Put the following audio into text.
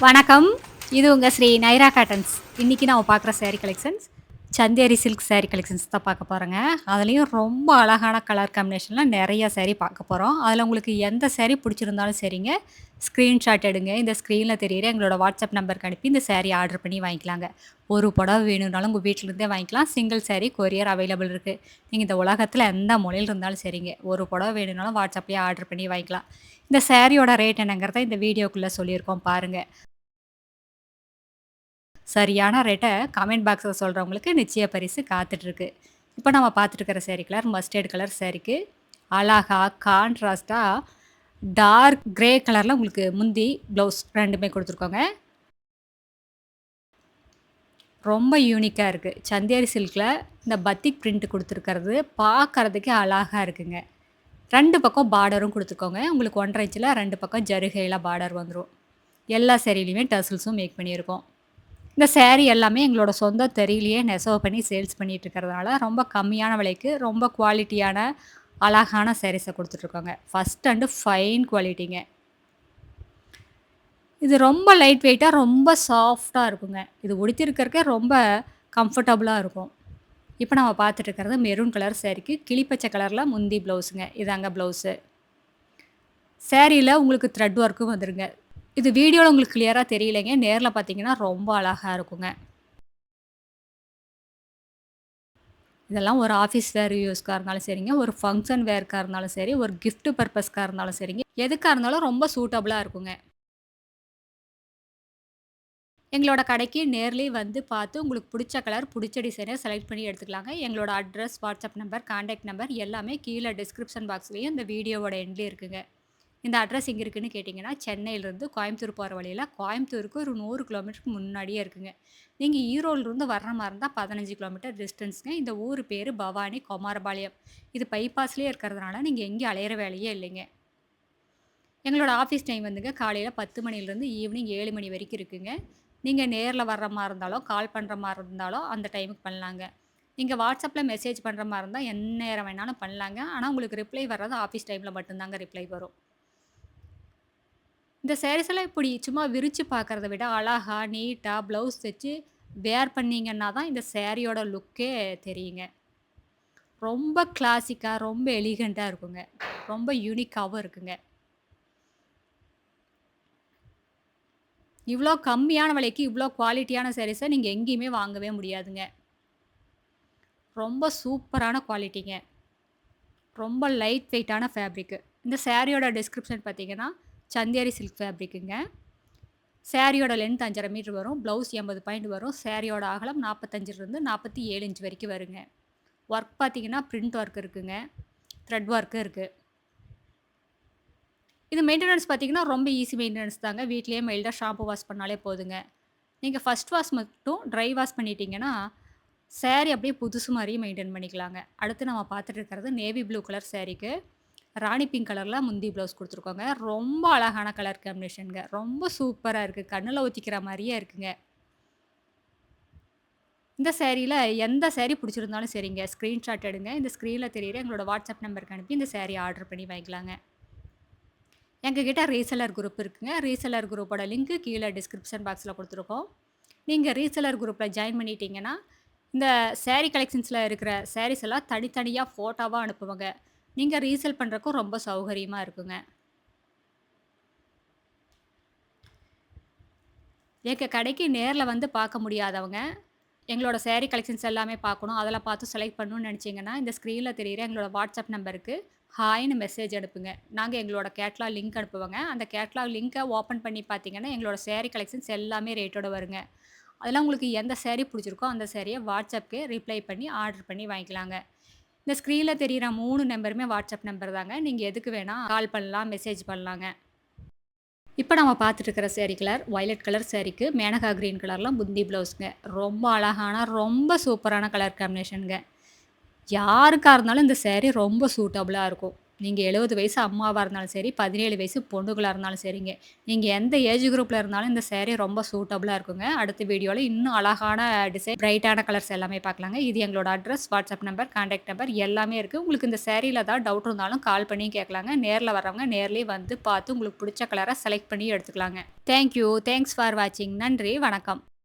வணக்கம். இது உங்கள் ஸ்ரீ நைரா காட்டன்ஸ். இன்றைக்கி நான் பார்க்குற saree collections Chanderi silk saree collections தான் பார்க்க போகிறேங்க அதுலேயும் ரொம்ப அழகான கலர் காம்பினேஷனில் நிறைய சேரீ பார்க்க போகிறோம் அதில் உங்களுக்கு எந்த சேரீ பிடிச்சிருந்தாலும் சரிங்க ஸ்க்ரீன்ஷாட் எடுங்க. இந்த ஸ்க்ரீனில் தெரியுற எங்களோட வாட்ஸ்அப் நம்பருக்கு அனுப்பி இந்த சேரீ ஆர்டர் பண்ணி வாங்கிக்கலாங்க. ஒரு புடவை வேணும்னாலும் உங்கள் வீட்டிலேருந்தே வாங்கிக்கலாம். சிங்கிள் சேரீ கொரியர் அவைலபிள் இருக்குது நீங்கள் இந்த உலகத்தில் எந்த மொழியில் இருந்தாலும் சரிங்க. ஒரு புடவை வேணும்னாலும் வாட்ஸ்அப்லேயே ஆர்டர் பண்ணி வாங்கிக்கலாம். இந்த சேரீயோட ரேட் என்னங்கிறத இந்த வீடியோக்குள்ளே சொல்லியிருக்கோம் பாருங்கள் சரியான ரேட்டை கமெண்ட் பாக்ஸில் சொல்கிறவங்களுக்கு நிச்சய பரிசு காத்துட்ருக்கு. இப்போ நம்ம பார்த்துட்டுருக்கிற சேரீ கலர் மஸ்டர்ட் கலர் சேரீக்கு அழகா கான்ட்ராஸ்டாக டார்க் க்ரே கலரில் உங்களுக்கு முந்தி ப்ளவுஸ் ரெண்டுமே கொடுத்துருக்கோங்க. ரொம்ப யூனிக்காக இருக்குது சந்தேரி சில்கில் இந்த பத்திக் பிரிண்ட் கொடுத்துருக்கிறது பார்க்கறதுக்கே அழகாக இருக்குங்க. ரெண்டு பக்கம் பார்டரும் கொடுத்துக்கோங்க. உங்களுக்கு ஒன்றரை இன்ச்சில் ரெண்டு பக்கம் ஜருகையில் பார்டர் வந்துடும் எல்லா சேரீலையுமே டசில்ஸும் மேக் பண்ணியிருக்கோம். இந்த சேரீ எல்லாமே எங்களோட சொந்த தெரியலையே நெசவு பண்ணி சேல்ஸ் பண்ணிட்டு இருக்கிறதுனால ரொம்ப கம்மியான விலைக்கு ரொம்ப குவாலிட்டியான அழகான சேரீஸை கொடுத்துட்ருக்கோங்க ஃபஸ்ட் அண்டு ஃபைன் குவாலிட்டிங்க இது ரொம்ப லைட் வெயிட்டாக ரொம்ப சாஃப்டாக இருக்குங்க. இது உடுத்திருக்கறக்கே ரொம்ப கம்ஃபர்டபுளாக இருக்கும். இப்போ நம்ம பார்த்துட்டு இருக்கிறது மெரூன் கலர் சேரீக்கு கிளிப்பச்சை கலரில் முந்தி ப்ளவுஸுங்க இதாங்க ப்ளவுஸு சேரீயில் உங்களுக்கு த்ரெட் ஒர்க்கும் வந்துருங்க. இது வீடியோவில் உங்களுக்கு கிளியராக தெரியலைங்க. நேரில் பார்த்தீங்கன்னா ரொம்ப அழகாக இருக்குங்க. இதெல்லாம் ஒரு ஆஃபீஸ் வேர் யூஸ்க்காக இருந்தாலும் சரிங்க. ஒரு ஃபங்க்ஷன் வேர்க்காக இருந்தாலும் சரி. ஒரு கிஃப்ட் பர்பஸ்க்காக இருந்தாலும் சரிங்க. எதுக்காக இருந்தாலும் ரொம்ப சூட்டபுளாக இருக்குங்க. எங்களோட கடைக்கு நேர்லேயே வந்து பார்த்து உங்களுக்கு பிடிச்ச கலர் பிடிச்ச டிசைனை செலக்ட் பண்ணி எடுத்துக்கலாங்க. எங்களோட address WhatsApp number contact number எல்லாமே கீழே டிஸ்கிரிப்ஷன் பாக்ஸ்லேயும் இந்த வீடியோவோட எண்ட்லேயே இருக்குங்க. இந்த அட்ரஸ் எங்கே இருக்குன்னு கேட்டிங்கன்னா சென்னையிலேருந்து கோயம்புத்தூர் போகிற வழியில் கோயம்புத்தூருக்கு ஒரு நூறு கிலோமீட்டருக்கு முன்னாடியே இருக்குங்க. நீங்கள் ஈரோடுலேருந்து வர்ற மாதிரி இருந்தால் பதினஞ்சு கிலோமீட்டர் டிஸ்டன்ஸுங்க இந்த ஊர் பேர் பவானி குமாரபாளையம். இது பைபாஸ்லேயே இருக்கிறதுனால நீங்கள் எங்கேயும் அலையிற வேலையே இல்லைங்க. எங்களோட ஆஃபீஸ் டைம் வந்துங்க காலையில் பத்து மணிலேருந்து ஈவினிங் ஏழு மணி வரைக்கும் இருக்குங்க. நீங்கள் நேரில் வர்ற மாதிரி இருந்தாலும் கால் பண்ணுற மாதிரி இருந்தாலும் அந்த டைமுக்கு பண்ணலாங்க. நீங்கள் வாட்ஸ்அப்பில் மெசேஜ் பண்ணுற மாதிரி இருந்தால் என்ன நேரம் வேணாலும் பண்ணலாங்க. ஆனால் உங்களுக்கு ரிப்ளை வர்றது ஆஃபீஸ் டைமில் மட்டும்தாங்க ரிப்ளை வரும். இந்த சேரீஸெல்லாம் எல்லாம் இப்படி சும்மா விரித்து பார்க்குறத விட அழகா நீட்டாக ப்ளவுஸ் தைச்சு வேர் பண்ணீங்கன்னா தான் இந்த சேரீயோட லுக்கே தெரியுங்க. ரொம்ப கிளாசிக்காக ரொம்ப எலிகண்ட்டாக இருக்குங்க. ரொம்ப யூனிக்காகவும் இருக்குங்க. இவ்வளோ கம்மியான விலைக்கு இவ்வளோ குவாலிட்டியான சாரீஸை நீங்கள் எங்கேயுமே வாங்கவே முடியாதுங்க. ரொம்ப சூப்பரான குவாலிட்டிங்க. ரொம்ப லைட் வெயிட்டான ஃபேப்ரிக்கு இந்த சேரீயோட டிஸ்கிரிப்ஷன் பார்த்தீங்கன்னா சந்தேரி சில்க் ஃபேப்ரிக்குங்க சேரீயோட லென்த் அஞ்சரை மீட்ரு வரும் ப்ளவுஸ் எண்பது பாயிண்ட் வரும் சேரீயோட அகலம் நாற்பத்தஞ்சிலிருந்து நாற்பத்தி ஏழு இன்ச் வரைக்கும் வருங்க. ஒர்க் பார்த்தீங்கன்னா பிரிண்ட் ஒர்க் இருக்குங்க. த்ரெட் ஒர்க்கு இருக்குது இது மெயின்டெனன்ஸ் பார்த்தீங்கன்னா ரொம்ப ஈஸி மெயின்டெனன்ஸ் தாங்க. வீட்லேயே மைல்டாக ஷாம்பு வாஷ் பண்ணாலே போதுங்க. நீங்கள் ஃபஸ்ட் வாஷ் மட்டும் ட்ரை வாஷ் பண்ணிட்டீங்கன்னா சேரீ அப்படியே புதுசு மாதிரியே மெயின்டைன் பண்ணிக்கலாங்க. அடுத்து நம்ம பார்த்துட்டு இருக்கிறது நேவி ப்ளூ கலர் சேரீக்கு ராணி பிங்க் கலரில் முந்தி ப்ளவுஸ் கொடுத்துருக்கோங்க. ரொம்ப அழகான கலர் காம்பினேஷனுங்க ரொம்ப சூப்பராக இருக்குது கண்ணில் ஊற்றிக்கிற மாதிரியே இருக்குங்க. இந்த சேரீயில் எந்த சேரீ பிடிச்சிருந்தாலும் சரிங்க. ஸ்க்ரீன்ஷாட் எடுங்க. இந்த ஸ்க்ரீனில் தெரியுற எங்களோட வாட்ஸ்அப் நம்பருக்கு அனுப்பி இந்த சேரீ ஆர்டர் பண்ணி வாங்கிக்கலாங்க. எங்ககிட்ட ரீசெலர் குரூப் இருக்குங்க. ரீசெலர் குரூப்போட லிங்க்கு கீழே டிஸ்கிரிப்ஷன் பாக்ஸில் கொடுத்துருக்கோம். நீங்கள் ரீசெலர் குரூப்பில் ஜாயின் பண்ணிட்டீங்கன்னா இந்த சேரீ கலெக்ஷன்ஸில் இருக்கிற சாரீஸ் எல்லாம் தனித்தனியாக ஃபோட்டோவாக அனுப்புவாங்க. நீங்கள் ரீசேல் பண்ணுறக்கும் ரொம்ப சௌகரியமாக இருக்குங்க. எங்கள் கடைக்கு நேரில் வந்து பார்க்க முடியாதவங்க எங்களோட சேரீ கலெக்ஷன்ஸ் எல்லாமே பார்க்கணும். அதெல்லாம் பார்த்து செலக்ட் பண்ணணும்னு நினச்சிங்கன்னா இந்த ஸ்க்ரீனில் தெரிகிற எங்களோட வாட்ஸ்அப் நம்பருக்கு ஹாய்னு மெசேஜ் அனுப்புங்க. நாங்கள் எங்களோட கேட்லாக் லிங்க் அனுப்புவோங்க. அந்த கேட்லாக் லிங்க்கை ஓப்பன் பண்ணி பார்த்தீங்கன்னா எங்களோட சேரீ கலெக்ஷன்ஸ் எல்லாமே ரேட்டோட வருங்க. அதெல்லாம் உங்களுக்கு எந்த சேரீ பிடிச்சிருக்கோ அந்த சேரீயை வாட்ஸ்அப்க்கு ரிப்ளை பண்ணி ஆர்டர் பண்ணி வாங்கிக்கலாங்க. இந்த ஸ்க்ரீனில் தெரிகிற மூணு நம்பருமே வாட்ஸ்அப் நம்பர் தாங்க. நீங்கள் எதுக்கு வேணால் கால் பண்ணலாம் மெசேஜ் பண்ணலாங்க. இப்போ நம்ம பார்த்துட்டு இருக்கிற சேரீ கலர் வயலட் கலர் சேரீக்கு மேனகா க்ரீன் கலர்லாம் புந்தி ப்ளவுஸுங்க ரொம்ப அழகான ரொம்ப சூப்பரான கலர் காம்பினேஷனுங்க யாருக்காக இருந்தாலும் இந்த சேரீ ரொம்ப சூட்டபுளாக இருக்கும். நீங்கள் எழுபது வயசு அம்மாவாக இருந்தாலும் சரி பதினேழு வயசு பொண்ணுகளாக இருந்தாலும் சரிங்க. நீங்கள் எந்த ஏஜ் குரூப்பில் இருந்தாலும் இந்த சேரீ ரொம்ப சூட்டபுளாக இருக்குங்க. அடுத்த வீடியோவில் இன்னும் அழகான டிசைன் பிரைட்டான கலர்ஸ் எல்லாமே பார்க்கலாங்க. இது எங்களோட address WhatsApp number contact number எல்லாமே இருக்குது உங்களுக்கு இந்த சேரீயில் ஏதாவது டவுட் இருந்தாலும் கால் பண்ணி கேட்கலாங்க. நேரில் வரவங்க நேர்லேயே வந்து பார்த்து உங்களுக்கு பிடிச்ச கலரை செலக்ட் பண்ணி எடுத்துக்கலாங்க. தேங்க்யூ தேங்க்ஸ் ஃபார் வாட்சிங் நன்றி. வணக்கம்.